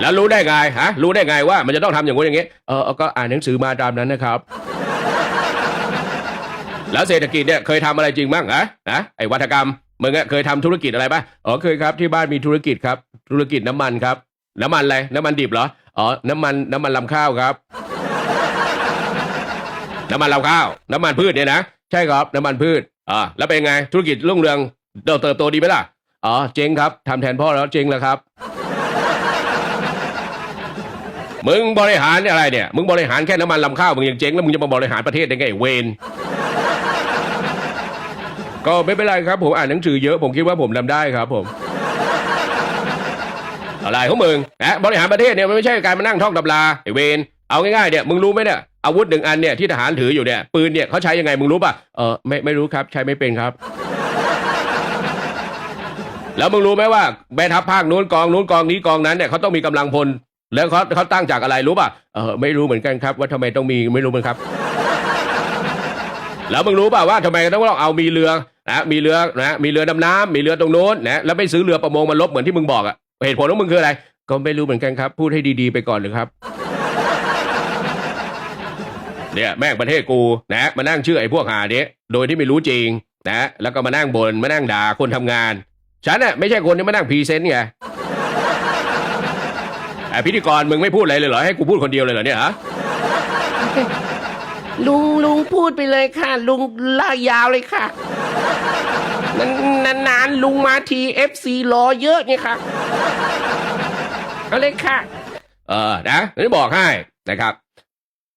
แล้วรู้ได้ไงฮะรู้ได้ไงว่ามันจะต้องทำอย่างงู้นอย่างงี้เออก็อ่านหนังสือมาตามนั้นนะครับ แล้วเศรษฐกิจเนี่ยเคยทำอะไรจริงบ้างฮะฮะไอ้วัฒกรรมมึงอะเคยทำธุรกิจอะไรป่ะอ๋อเคยครับที่บ้านมีธุรกิจครับ ธุรกิจน้ำมันครับ น้ำมันอะไรน้ำมันดิบเหรออ๋อน้ำมันน้ำมันลำข้าวครับ น้ำมันลำข้าว น้ำมันพืชเนี่ยนะใช่ครับน้ำมันพืชอ่าแล้วเป็นไงธุรกิจรุ่งเรืองเติบเติบโตดีไหมล่ะอ๋อเจ๊งครับทำแทนพ่อแล้วเจ๊งแล้วครับ มึงบริหารอะไรเนี่ย มึงบริหารแค่น้ำมันลำข้าว มึงยังเจ๊งแล้วมึงจะมาบริหารประเทศได้ไงเวนก็ไม่เป็นไรครับ ผมอ่านหนังสือเยอะผมคิดว่าผมทำได้ครับ ผมอะไรของมึงนะบริหารประเทศเนี่ยมันไม่ใช่การมานั่งท่องตำราไอเวนเอาง่ายๆเนี่ยมึงรู้ไหมเนี่ยอาวุธหนึ่งอันเนี่ยที่ทหารถืออยู่เนี่ยปืนเนี่ยเขาใช้ยังไงมึงรู้ป่ะเออไม่ไม่รู้ครับใช้ไม่เป็นครับ แล้วมึงรู้ไหมว่าแม่ทัพภาคนู้นกองนู้นกองนี้กองนั้นเนี่ยเขาต้องมีกำลังพล แล้วเขาเขาตั้งจากอะไรรู้ป่ะเออไม่รู้เหมือนกันครับ ว่าทำไมต้องมีไม่รู้เหมือนครับ แล้วมึงรู้ป่ะว่าทำไมต้องเอามีเรือนะมีเรือนะมีเรือดำน้ำมีเรือตรงโน้นนะแล้วไม่ซื้อเรือประมงมาลบเหมือนที่มึงบอกอะเหตุผลของมึงคืออะไร ก็ไม่รู้เหมือนกันครับ พูดให้ดีๆไปก่อนเลยครับเนี่ยแม่งประเทศกูนะมานั่งเชื่อไอ้พวกหาเนี้ยโดยที่ไม่รู้จริงนะแล้วก็มานั่งบนมานั่งด่าคนทำงาน ฉันน่ะไม่ใช่คนที่มานั่งพรีเซนต์ไง พิธีกรมึงไม่พูดอะไรเลยเหรอให้กูพูดคนเดียวเลยเหรอเนี่ยฮะลุงลุงพูดไปเลยค่ะ ลุงลากยาวเลยค่ะ นานนานๆลุงมาทีเอฟซีรอเยอะไงค่ะเอาเลยค่ะ เออนะนี่บอกให้นะครับ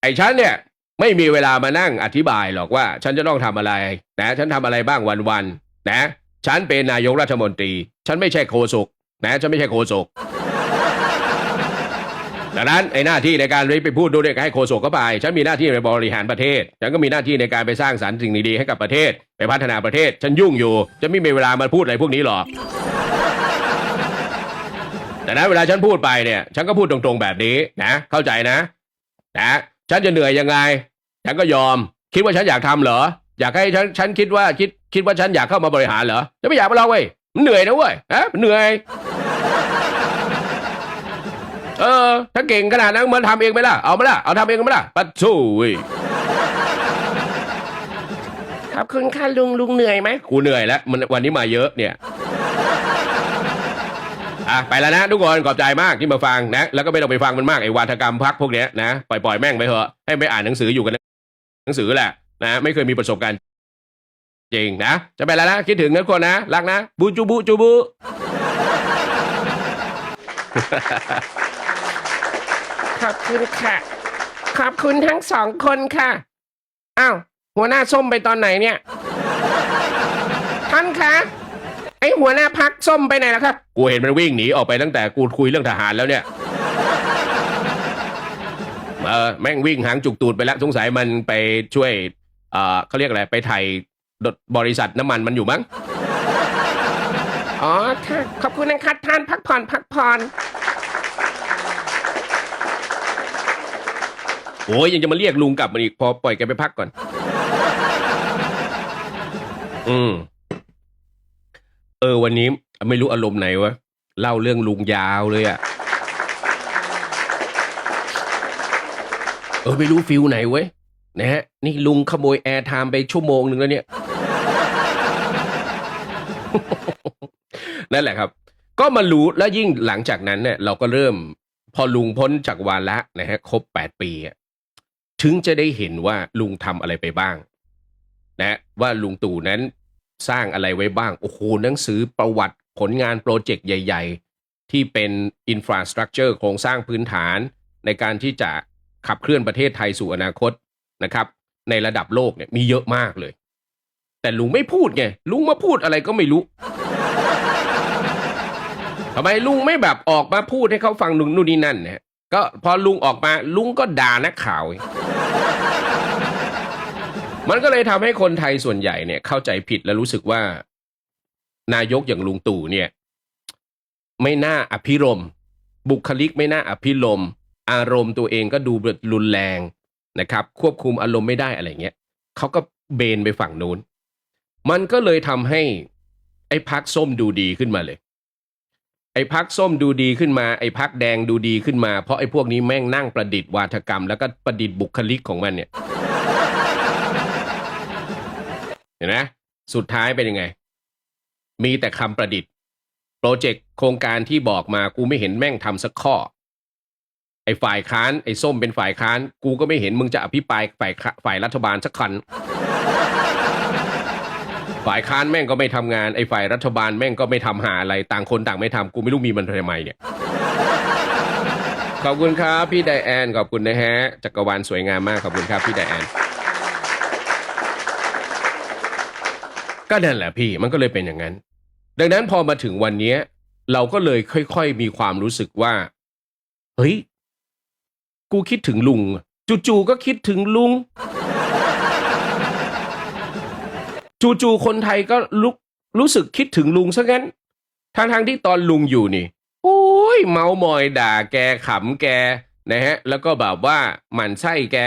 ไอ้ฉันเนี่ยไม่มีเวลามานั่งอธิบายหรอกว่า ฉันจะต้องทำอะไรนะฉันทำอะไรบ้างวันๆนะ ฉันเป็นนายกรัฐมนตรี ฉันไม่ใช่โฆษกนะ ฉันไม่ใช่โฆษก ดังนั้นไอ้หน้าที่ในการไปพูดดูเนี่ยให้โฆษกเข้าไป ฉันมีหน้าที่ในบริหารประเทศ ฉันก็มีหน้าที่ในการไปสร้างสรรค์สิ่งดีๆให้กับประเทศ ไปพัฒนาประเทศ ฉันยุ่งอยู่จะไม่มีเวลามาพูดอะไรพวกนี้หรอกแต่นั้นเวลาฉันพูดไปเนี่ย ฉันก็พูดตรงๆแบบนี้นะ เข้าใจนะนะ ฉันจะเหนื่อยยังไง ฉันก็ยอม คิดว่าฉันอยากทำเหรอ อยากให้ฉันฉันคิดว่าคิดคิดว่าฉันอยากเข้ามาบริหารเหรอจะไม่อยากมาลองเว้ยมันเหนื่อยนะเว้ยฮะมันเหนื่อย เออ ถ้าเก่งขนาดนั้นมันทำเองไหมล่ะ เอาไหมล่ะ เอาทำเองไหมล่ะ ปัดสู้เว้ยขอบคุณค่ะลุงลุงเหนื่อยไหมกูเหนื่อยแล้วมันวันนี้มาเยอะเนี่ยอะไปแล้วนะทุกคนขอบใจมากที่มาฟังนะ แล้วก็ไม่ต้องไปฟังมันมากไอ้วาทกรรมพักพวกเนี้ยนะปล่อยปล่อยแม่งไปเถอะให้ไปอ่านหนังสืออยู่กันหนังสือแหละนะไม่เคยมีประสบการณ์จริงนะ จะไปแล้วนะ คิดถึงนะทุกคนนะรักนะบูจูบูจูบู ขอบคุณค่ะ ขอบคุณทั้งสองคนค่ะ อ้าว หัวหน้าส้มไปตอนไหนเนี่ย ท่านคะ ไอหัวหน้าพักส้มไปไหนแล้วครับ กูเห็นมันวิ่งหนีออกไปตั้งแต่กูคุยเรื่องทหารแล้วเนี่ย เออแม่งวิ่งหางจุกตูดไปแล้วสงสัยมันไปช่วย เอ่อเขาเรียกอะไรไปไถ่บริษัทน้ำมันมันอยู่มั้ง อ๋อค่ะขอบคุณนะคะท่านพักผ่อนพักผ่อน โอ้ยยังจะมาเรียกลุงกลับมาอีกพอปล่อยแกไปพักก่อน อืม เออ วันนี้ไม่รู้อารมณ์ไหนวะเล่าเรื่องลุงยาวเลยอะเออไม่รู้ฟิลไหนเว้ยนะฮะนี่ลุงขโมยแอร์ไทม์ไปชั่วโมงหนึ่งแล้วเนี่ย นั่นแหละครับ ก็มารู้แล้วยิ่งหลังจากนั้นเนี่ยเราก็เริ่ม พอลุงพ้นจากวาระนะฮะครบแปดปีอะ ถึงจะได้เห็นว่าลุงทำอะไรไปบ้าง นะว่าลุงตู่นั้นสร้างอะไรไว้บ้าง โอ้โหหนังสือประวัติผลงานโปรเจกต์ใหญ่ ๆ ที่เป็นอินฟราสตรักเจอร์โครงสร้างพื้นฐาน ในการที่จะขับเคลื่อนประเทศไทยสู่อนาคตนะครับ ในระดับโลกเนี่ยมีเยอะมากเลย แต่ลุงไม่พูดไงลุงมาพูดอะไรก็ไม่รู้ทำไมลุงไม่แบบออกมาพูดให้เขาฟังนู่นนู่นนี่นั่นเนี่ย ก็พอลุงออกมาลุงก็ด่านักข่าว มันก็เลยทำให้คนไทยส่วนใหญ่เนี่ย เข้าใจผิดและรู้สึกว่า นายกอย่างลุงตู่เนี่ย ไม่น่าอภิรม บุคลิกไม่น่าอภิรม อารมณ์ตัวเองก็ดูรุนแรงนะครับ ควบคุมอารมณ์ไม่ได้อะไรเงี้ยเขาก็เบนไปฝั่งนู้น มันก็เลยทำให้ไอ้พักส้มดูดีขึ้นมาเลย ไอ้พักส้มดูดีขึ้นมาไอ้พักแดงดูดีขึ้นมา เพราะไอ้พวกนี้แม่งนั่งประดิษฐ์วาทกรรม แล้วก็ประดิษฐ์บุคลิกของมันเนี่ย เห็นไหมสุดท้ายเป็นยังไง มีแต่คำประดิษฐ์ โปรเจกต์โครงการที่บอกมากูไม่เห็นแม่งทำสักข้อ ไอ้ฝ่ายค้านไอ้ส้มเป็นฝ่ายค้าน กูก็ไม่เห็นมึงจะอภิปรายฝ่ายฝ่ายรัฐบาลสักคัน ฝ่ายค้านแม่งก็ไม่ทำงานไอ้ฝ่ายรัฐบาลแม่งก็ไม่ทำหาอะไรต่างคนต่างไม่ทำกูไม่รู้มีมันทำไมเนี่ยขอบคุณครับพี่ไดแอนขอบคุณนะฮะจักรวาลสวยงามมากขอบคุณครับพี่ไดแอนก็นั่นแหละพี่มันก็เลยเป็นอย่างนั้น ดังนั้นพอมาถึงวันเนี้ยเราก็เลยค่อยๆมีความรู้สึกว่า เฮ้ย กูคิดถึงลุง จู่ๆก็คิดถึงลุง จู่ๆคนไทยก็ลุกรู้สึกคิดถึงลุงซะงั้นทางทางๆที่ตอนลุงอยู่นี่ โอ้ย เมามอยด่าแกขำแกนะฮะ แล้วก็แบบว่าหมันไส้แก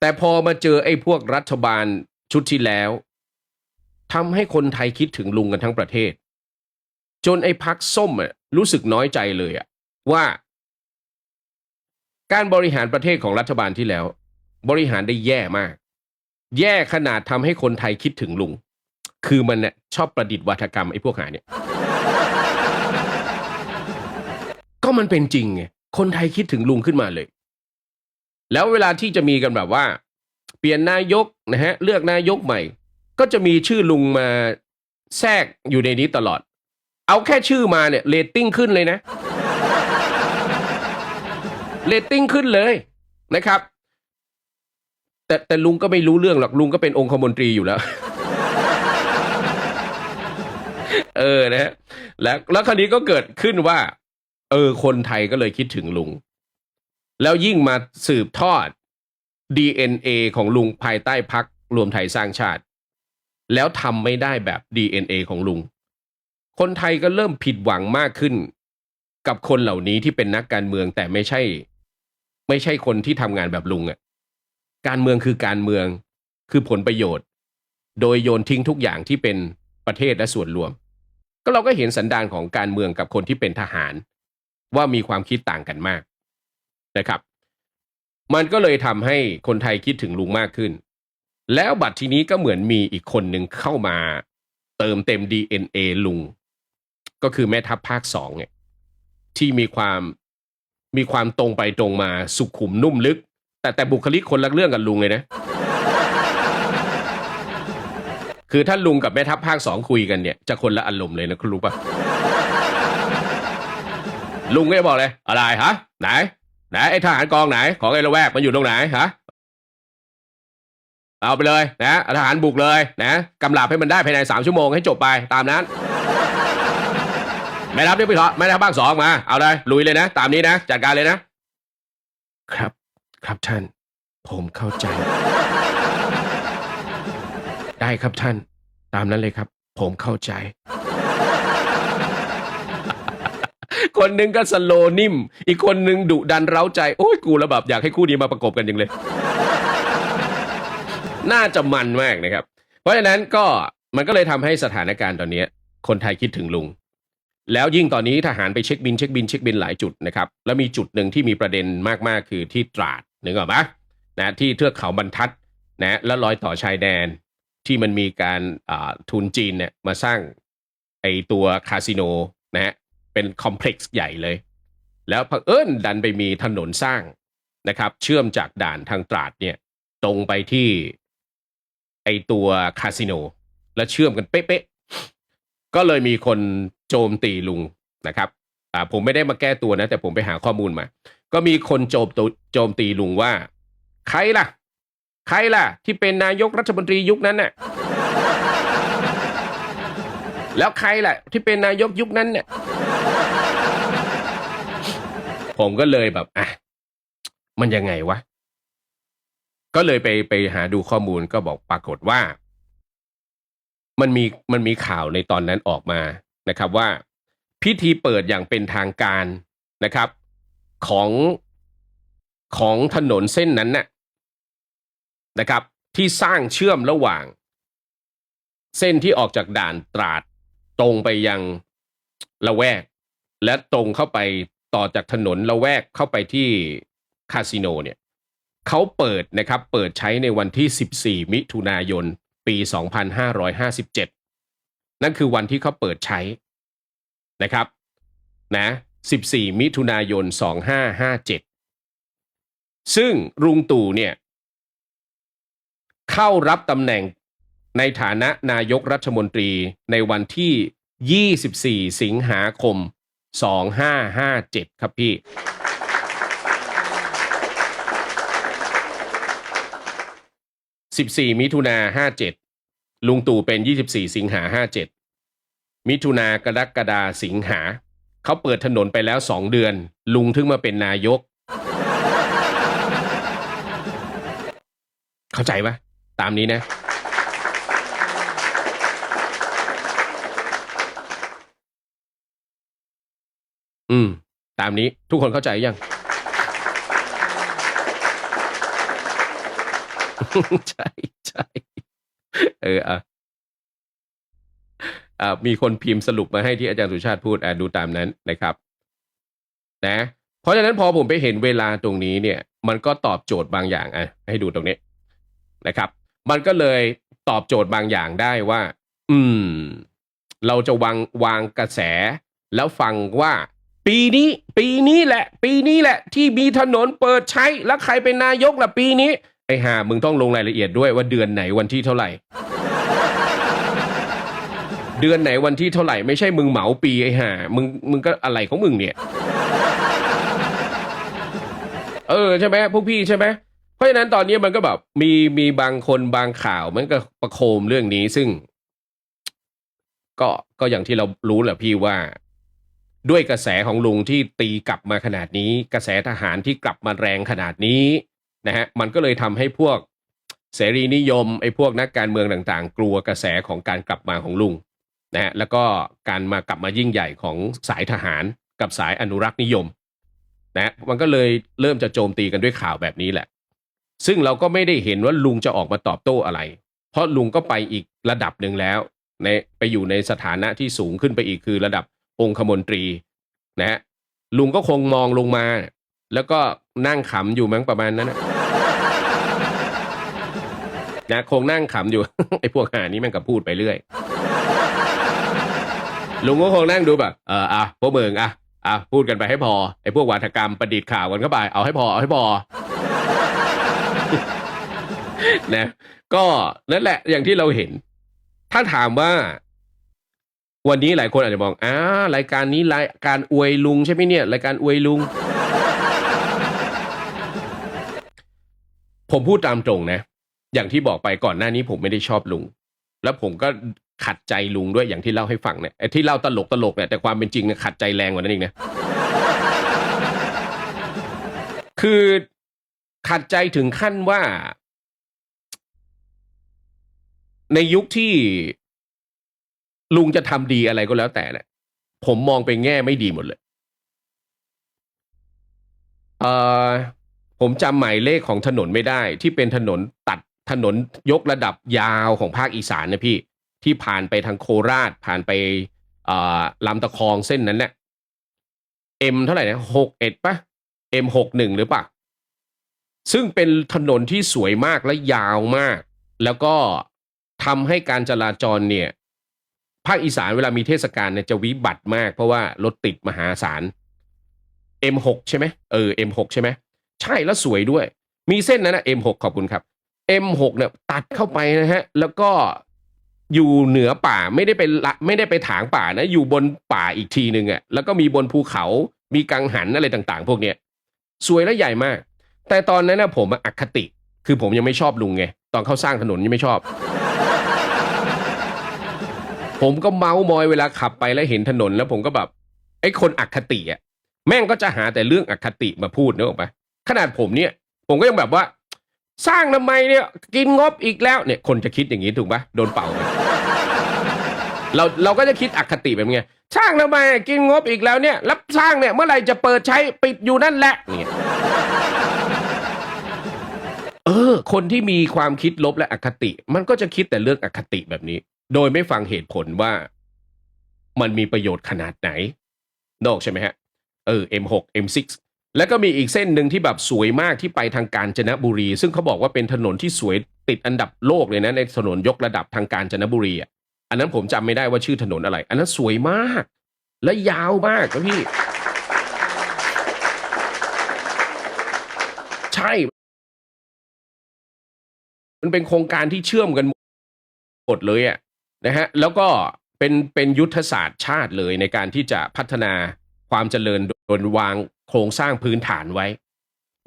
แต่พอมาเจอไอ้พวกรัฐบาลชุดที่แล้วทำให้คนไทยคิดถึงลุงกันทั้งประเทศ จนไอ้พักส้มอะรู้สึกน้อยใจเลยอะว่า การบริหารประเทศของรัฐบาลที่แล้ว บริหารได้แย่มาก แย่ขนาดทำให้คนไทยคิดถึงลุง คือมันเนี่ยชอบประดิษฐ์วัฒกรรมไอ้พวกหาเนี่ย ก็มันเป็นจริงไง คนไทยคิดถึงลุงขึ้นมาเลย แล้วเวลาที่จะมีกันแบบว่า เปลี่ยนนายกนะฮะ เลือกนายกใหม่ ก็จะมีชื่อลุงมาแทรกอยู่ในนี้ตลอด เอาแค่ชื่อมาเนี่ยเรตติ้งขึ้นเลยนะเรตติ้งขึ้นเลยนะครับ แต่แต่ลุงก็ไม่รู้เรื่องหรอกลุงก็เป็นองคมนตรีอยู่แล้ว เออนะฮะแล้วแล้วคราวนี้ก็เกิดขึ้นว่า เออ คนไทยก็เลยคิดถึงลุง แล้วยิ่งมาสืบทอด DNA ของลุงภายใต้พักรวมไทยสร้างชาติ แล้วทำไม่ได้แบบ DNA ของลุง คนไทยก็เริ่มผิดหวังมากขึ้น กับคนเหล่านี้ที่เป็นนักการเมืองแต่ไม่ใช่ ไม่ใช่คนที่ทำงานแบบลุงอะ่ะ การเมืองคือการเมืองคือผลประโยชน์ โดยโยนทิ้งทุกอย่างที่เป็นประเทศและส่วนรวม ก็เราก็เห็นสันดานของการเมืองกับคนที่เป็นทหาร ว่ามีความคิดต่างกันมากนะครับ มันก็เลยทำให้คนไทยคิดถึงลุงมากขึ้น แล้วบัตรทีนี้ก็เหมือนมีอีกคนหนึ่งเข้ามาเติมเต็ม DNA ลุง ก็คือแม่ทัพภาคสองเนี่ยที่มีความมีความตรงไปตรงมาสุขุมนุ่มลึก แต่แต่บุคลิกคนละเรื่องกับลุงเลยนะ คือถ้าลุงกับแม่ทัพภาคสองคุยกันเนี่ย จะคนละอารมณ์เลยนะคุณรู้ปะลุงก็จะบอกเลย อะไรฮะ ไหน ไหนไอ้ทหารกองไหน ของไอ้ละแวกมันอยู่ตรงไหนฮะเอาไปเลยนะทหารบุกเลยนะกำลับให้มันได้ภายในสามชั่วโมงให้จบไปตามนั้นไม่รับนี่พี่เถาะไม่รับบ้างสองมา เอาเลยลุยเลยนะ ตามนี้นะ จัดการเลยนะ ครับ ครับท่าน ผมเข้าใจ ได้ครับท่าน ตามนั้นเลยครับ ผมเข้าใจ คนหนึ่งก็สโลนิ่ม อีกคนหนึ่งดุดันเร้าใจ โอ้ยกูระแบบอยากให้คู่นี้มาประกบกันจริงเลย น่าจะมันมากนะครับ เพราะฉะนั้นก็มันก็เลยทำให้สถานการณ์ตอนนี้คนไทยคิดถึงลุง แล้วยิ่งตอนนี้ทหารไปเช็คบินเช็คบินเช็คบินหลายจุดนะครับ แล้วมีจุดหนึ่งที่มีประเด็นมากๆ คือที่ตราด นึกออกปะนะที่เทือกเขาบรรทัดนะและรอยต่อชายแดนที่มันมีการอ่าทุนจีนเนี่ยมาสร้างไอตัวคาสิโนนะฮะเป็นคอมเพล็กซ์ใหญ่เลย แล้วเผอิญดันไปมีถนนสร้างนะครับ เชื่อมจากด่านทางตราดเนี่ยตรงไปที่ไอตัวคาสิโน และเชื่อมกันเป๊ะๆ ก็เลยมีคนโจมตีลุงนะครับอ่าผมไม่ได้มาแก้ตัวนะ แต่ผมไปหาข้อมูลมา ก็มีคนโจมโจมตีลุงว่า ใครล่ะ ใครล่ะ ที่เป็นนายกรัฐมนตรียุคนั้นน่ะแล้วใครล่ะ ที่เป็นนายกยุคนั้นเนี่ยผมก็เลยแบบอะมันยังไงวะ ก็เลยไปไปหาดูข้อมูลก็บอกปรากฏว่า มันมีมันมีข่าวในตอนนั้นออกมานะครับว่า พิธีเปิดอย่างเป็นทางการนะครับ ของของถนนเส้นนั้นน่ะนะครับ ที่สร้างเชื่อมระหว่าง เส้นที่ออกจากด่านตราดตรงไปยังละแวก และตรงเข้าไปต่อจากถนนละแวกเข้าไปที่คาสิโนเนี่ยเขาเปิดนะครับเปิดใช้ในวันที่ 14 มิถุนายน ปี 2557 นั่นคือวันที่เขาเปิดใช้นะครับนะ 14 มิถุนายน 2557 ซึ่งรุงตู่เนี่ยเข้ารับตำแหน่งในฐานะนายกรัฐมนตรีในวันที่ 24 สิงหาคม 2557 ครับพี่ 14 มิถุนา57 ลุงตู่เป็น 24 สิงหา57 มิถุนากรกฎาสิงหา เขาเปิดถนนไปแล้ว2เดือน ลุงถึงมาเป็นนายก เข้าใจปะตามนี้นะ อืม ตามนี้ทุกคนเข้าใจยัง ใช่ใช่เอออะ มีคนพิมพ์สรุปมาให้ที่อาจารย์สุชาติพูดอ่าดูตามนั้นนะครับนะเพราะฉะนั้นพอผมไปเห็นเวลาตรงนี้เนี่ย มันก็ตอบโจทย์บางอย่างอะให้ดูตรงนี้นะครับ มันก็เลยตอบโจทย์บางอย่างได้ว่า อืม เราจะวางวางกระแส แล้วฟังว่า ปีนี้ ปีนี้แหละ ปีนี้แหละ ที่มีถนนเปิดใช้แล้วใครเป็นนายกล่ะปีนี้ไอ้ห่ามึงต้องลงรายละเอียดด้วยว่าเดือนไหนวันที่เท่าไหร่ เดือนไหนวันที่เท่าไหร่ไม่ใช่มึงเหมาปีไอ้ห่ามึงมึงก็อะไรของมึงเนี่ย เออใช่ไหมพวกพี่ใช่ไหมเพราะฉะนั้นตอนนี้มันก็แบบมีมีบางคนบางข่าวมันก็ประโคมเรื่องนี้ซึ่ง ก็ก็อย่างที่เรารู้แหละพี่ว่า ด้วยกระแสของลุงที่ตีกลับมาขนาดนี้ กระแสทหารที่กลับมาแรงขนาดนี้นะฮะมันก็เลยทำให้พวกเสรีนิยมไอ้พวกนักการเมืองต่างๆ กลัวกระแสของการกลับมาของลุง นะฮะแล้วก็การมากลับมายิ่งใหญ่ของสายทหารกับสายอนุรักษ์นิยมนะมันก็เลยเริ่มจะโจมตีกันด้วยข่าวแบบนี้แหละ ซึ่งเราก็ไม่ได้เห็นว่าลุงจะออกมาตอบโต้อะไร เพราะลุงก็ไปอีกระดับหนึ่งแล้วในไปอยู่ในสถานะที่สูงขึ้นไปอีกคือระดับองคมนตรีนะฮะลุงก็คงมองลงมา แล้วก็นั่งขำอยู่มั้งประมาณนั้นนะนะคงนั่งขำอยู่ไอ้พวกหานี้มันก็พูดไปเรื่อย ลุงก็คงนั่งดูแบบเอออะพวกมึงอะอะพูดกันไปให้พอไอ้พวกวาทกรรมประดิษฐ์ข่าวกันเข้าไปเอาให้พอเอาให้พอนะก็นั่นแหละอย่างที่เราเห็น ถ้าถามว่า วันนี้หลายคนอาจจะบอกอ้ารายการนี้รายการอวยลุงใช่ไหมเนี่ยรายการอวยลุง ผมพูดตามตรงนะ อย่างที่บอกไปก่อนหน้านี้ผมไม่ได้ชอบลุง แล้วผมก็ขัดใจลุงด้วยอย่างที่เล่าให้ฟังเนี่ยไอ้ที่เล่าตลกตลกเนี่ยแต่ความเป็นจริงเนี่ยขัดใจแรงกว่านั้นอีกนะคือขัดใจถึงขั้นว่า ในยุคที่ลุงจะทำดีอะไรก็แล้วแต่เนี่ยผมมองไปแง่ไม่ดีหมดเลยเอ่อผมจำหมายเลขของถนนไม่ได้ ที่เป็นถนนตัด ถนนยกระดับยาวของภาคอีสานนะพี่ ที่ผ่านไปทางโคราชผ่านไปลำตะคองเส้นนั้นเนี่ยเอ็มเท่าไหร่นะหกเอ็ดปะเอ็มหกหนึ่งหรือปะซึ่งเป็นถนนที่สวยมากและยาวมาก แล้วก็ทำให้การจราจรเนี่ยภาคอีสานเวลามีเทศกาลเนี่ยจะวิบัติมาก เพราะว่ารถติดมหาศาล M6 ใช่ไหมเออ M6 ใช่ไหมใช่แล้วสวยด้วย มีเส้นนั้นนะ M6 ขอบคุณครับ M6 เนี่ยตัดเข้าไปนะฮะ แล้วก็อยู่เหนือป่าไม่ได้ไปละไม่ได้ไปถางป่านะ อยู่บนป่าอีกทีหนึ่งอะ่ะแล้วก็มีบนภูเขามีกังหันอะไรต่างๆ พวกเนี้ยสวยและใหญ่มาก แต่ตอนนั้นนะผมอคติ คือผมยังไม่ชอบลุงไง ตอนเขาสร้างถนนยังไม่ชอบ ผมก็เมาส์มอยเวลาขับไปแล้วเห็นถนน แล้วผมก็แบบไอ้คนอคติอะแม่งก็จะหาแต่เรื่องอคติมาพูดนึกออกปะขนาดผมเนี่ย ผมก็ยังแบบว่า สร้างทำไมเนี่ยกินงบอีกแล้วเนี่ยคนจะคิดอย่างนี้ถูกปะโดนเป่า เราเราก็จะคิดอคติแบบไงสร้างทำไมกินงบอีกแล้วเนี่ยแล้วสร้างเนี่ยเมื่อไหร่จะเปิดใช้ปิดอยู่นั่นแหละเนี่ยเออ คนที่มีความคิดลบและอคติ มันก็จะคิดแต่เรื่องอคติแบบนี้ โดยไม่ฟังเหตุผลว่า มันมีประโยชน์ขนาดไหนนอกใช่ไหมฮะเออ M6 M6 แล้วก็มีอีกเส้นหนึ่งที่แบบสวยมากที่ไปทางกาญจนบุรี ซึ่งเขาบอกว่าเป็นถนนที่สวยติดอันดับโลกเลยนะในถนนยกระดับทางกาญจนบุรีอะอันนั้นผมจำไม่ได้ว่าชื่อถนนอะไร อันนั้นสวยมาก และยาวมากนะพี่ ใช่ มันเป็นโครงการที่เชื่อมกันหมดเลยอะนะฮะแล้วก็เป็นเป็นยุทธศาสตร์ชาติเลยในการที่จะพัฒนาความเจริญโดยวาง โครงสร้างพื้นฐานไว้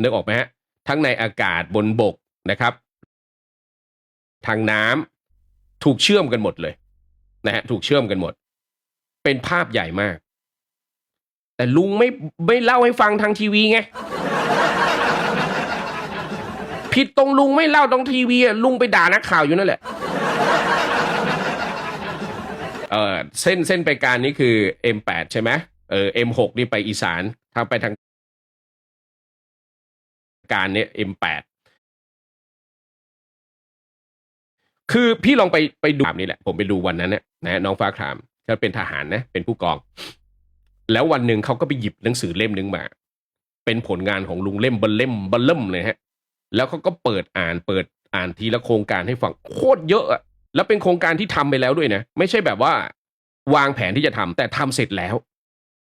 นึกออกไหมฮะทั้งในอากาศบนบกนะครับ ทางน้ำถูกเชื่อมกันหมดเลยนะฮะถูกเชื่อมกันหมด เป็นภาพใหญ่มาก แต่ลุงไม่ไม่เล่าให้ฟังทางทีวีไงผิดตรงลุงไม่เล่าตรงทีวีอะลุงไปด่านักข่าวอยู่นั่นแหละเออเส้นเส้นไปการนี้คือ M8 ใช่ไหมเออ M6 นี่ไปอีสานทางไปทาง การเนี่ย M8 คือพี่ลองไปไปดูนี่แหละ ผมไปดูวันนั้นเนี่ยนะน้องฟ้าครามเขาเป็นทหารนะ เป็นผู้กอง แล้ววันหนึ่งเขาก็ไปหยิบหนังสือเล่มหนึงมา เป็นผลงานของลุงเล่มบลเล่มบลเล่มเลยฮะ แล้วเขาก็เปิดอ่านเปิดอ่านทีละโครงการให้ฟังโคตรเยอะอะแล้วเป็นโครงการที่ทำไปแล้วด้วยนะ ไม่ใช่แบบว่าวางแผนที่จะทำแต่ทำเสร็จแล้ว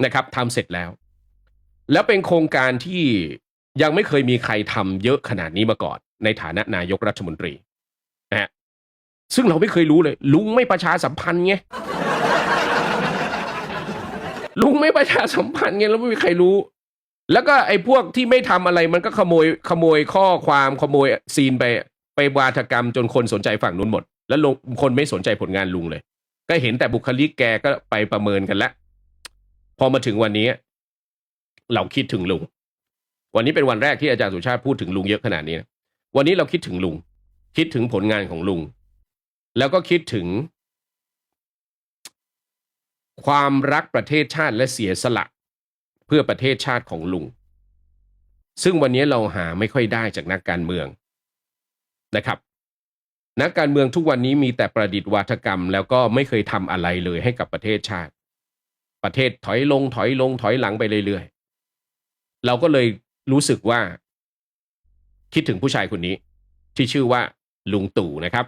นะครับทำเสร็จแล้ว แล้วเป็นโครงการที่ ยังไม่เคยมีใครทำเยอะขนาดนี้มาก่อน ในฐานะนายกรัฐมนตรีนะฮะซึ่งเราไม่เคยรู้เลย ลุงไม่ประชาสัมพันธ์ไงลุงไม่ประชาสัมพันธ์ไงแล้วไม่มีใครรู้ แล้วก็ไอ้พวกที่ไม่ทำอะไรมันก็ขโมยขโมยข้อความขโมยซีนไปไปวาทกรรมจนคนสนใจฝั่งนู้นหมด แล้วลงคนไม่สนใจผลงานลุงเลย ก็เห็นแต่บุคลิกแกก็ไปประเมินกันแล้วพอมาถึงวันนี้ เราคิดถึงลุง วันนี้เป็นวันแรกที่อาจารย์สุชาติพูดถึงลุงเยอะขนาดนี้นะวันนี้เราคิดถึงลุง คิดถึงผลงานของลุง แล้วก็คิดถึง ความรักประเทศชาติและเสียสละเพื่อประเทศชาติของลุง ซึ่งวันนี้เราหาไม่ค่อยได้จากนักการเมืองนะครับ นักการเมืองทุกวันนี้มีแต่ประดิษฐ์วาทกรรม แล้วก็ไม่เคยทำอะไรเลยให้กับประเทศชาติ ประเทศถอยลงถอยลงถอยหลังไปเรื่อยๆเราก็เลย รู้สึกว่า คิดถึงผู้ชายคนนี้ ที่ชื่อว่า ลุงตู่นะครับ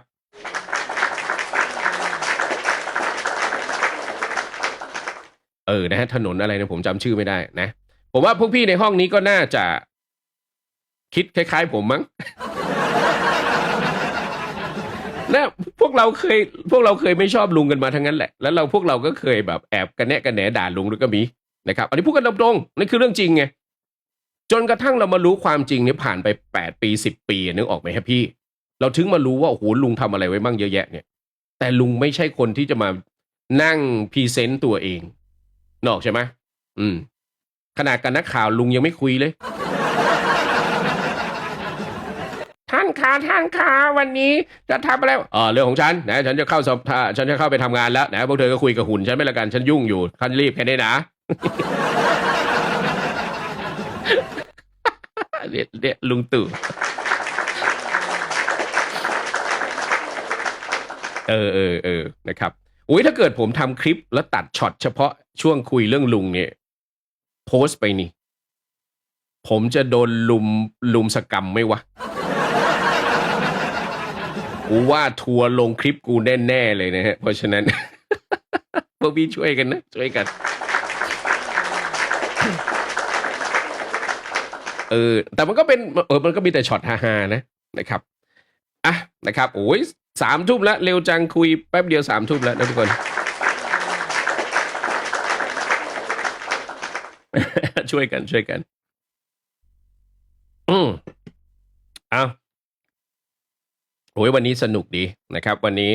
เออนะฮะถนนอะไรเนี่ยผมจำชื่อไม่ได้นะ ผมว่าพวกพี่ในห้องนี้ก็น่าจะ คิดคล้าย ๆ ผมมั้งนะพวกเราเคย พวกเราเคยไม่ชอบลุงกันมาทั้งนั้นแหละ แล้วเราพวกเราก็เคยแบบแอบกันแนะกันแหนด่าลุงด้วยก็มีนะครับ อันนี้พูดกันตรงๆนี่คือเรื่องจริงไง จนกระทั่งเรามารู้ความจริงนี่ผ่านไปแปดปีสิบปีนึกออกไหมครับพี่ เราถึงมารู้ว่าโอ้โหลุงทำอะไรไว้บ้างเยอะแยะเนี่ย แต่ลุงไม่ใช่คนที่จะมานั่งพรีเซนต์ตัวเอง นอกใช่ไหมอืม ขนาดกับนักข่าวลุงยังไม่คุยเลยท่านคะท่านคะวันนี้จะทำอะไรเออเรื่องของฉันนะฉันจะเข้าสภาฉันจะเข้าไปทำงานแล้วนะพวกเธอก็คุยกับหุ่นฉันไม่ละกันฉันยุ่งอยู่คันรีบแค่นี้นะ เรียกเรียกลุงตู่เออเออเออนะครับอุ้ยถ้าเกิดผมทำคลิปแล้วตัดช็อตเฉพาะช่วงคุยเรื่องลุงเนี่ย โพสต์ไปนี่ ผมจะโดนลุมลุมสกรรมไหมวะกูว่าทัวร์ลงคลิปกูแน่ ๆ เลยนะฮะ เพราะฉะนั้น พวกพี่ช่วยกันนะ ช่วยกัน เออ แต่มันก็เป็นเออมันก็มีแต่ช็อตฮาๆนะนะครับอะนะครับโอ้ยสามทุ่มแล้วเร็วจังคุยแป๊บเดียวสามทุ่มแล้วนะทุกคนช่วยกันช่วยกัน อืมเอาโอ้ยวันนี้สนุกดีนะครับ วันนี้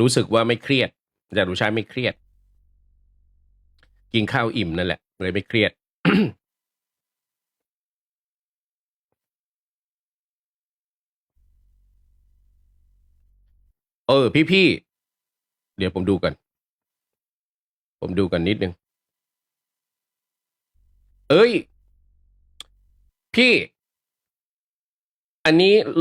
รู้สึกว่าไม่เครียดจารย์รุชาติไม่เครียด กินข้าวอิ่มนั่นแหละเลยไม่เครียด เออ พี่พี่เดี๋ยวผมดูกัน ผมดูกันนิดนึง เอ้ย พี่ อันนี้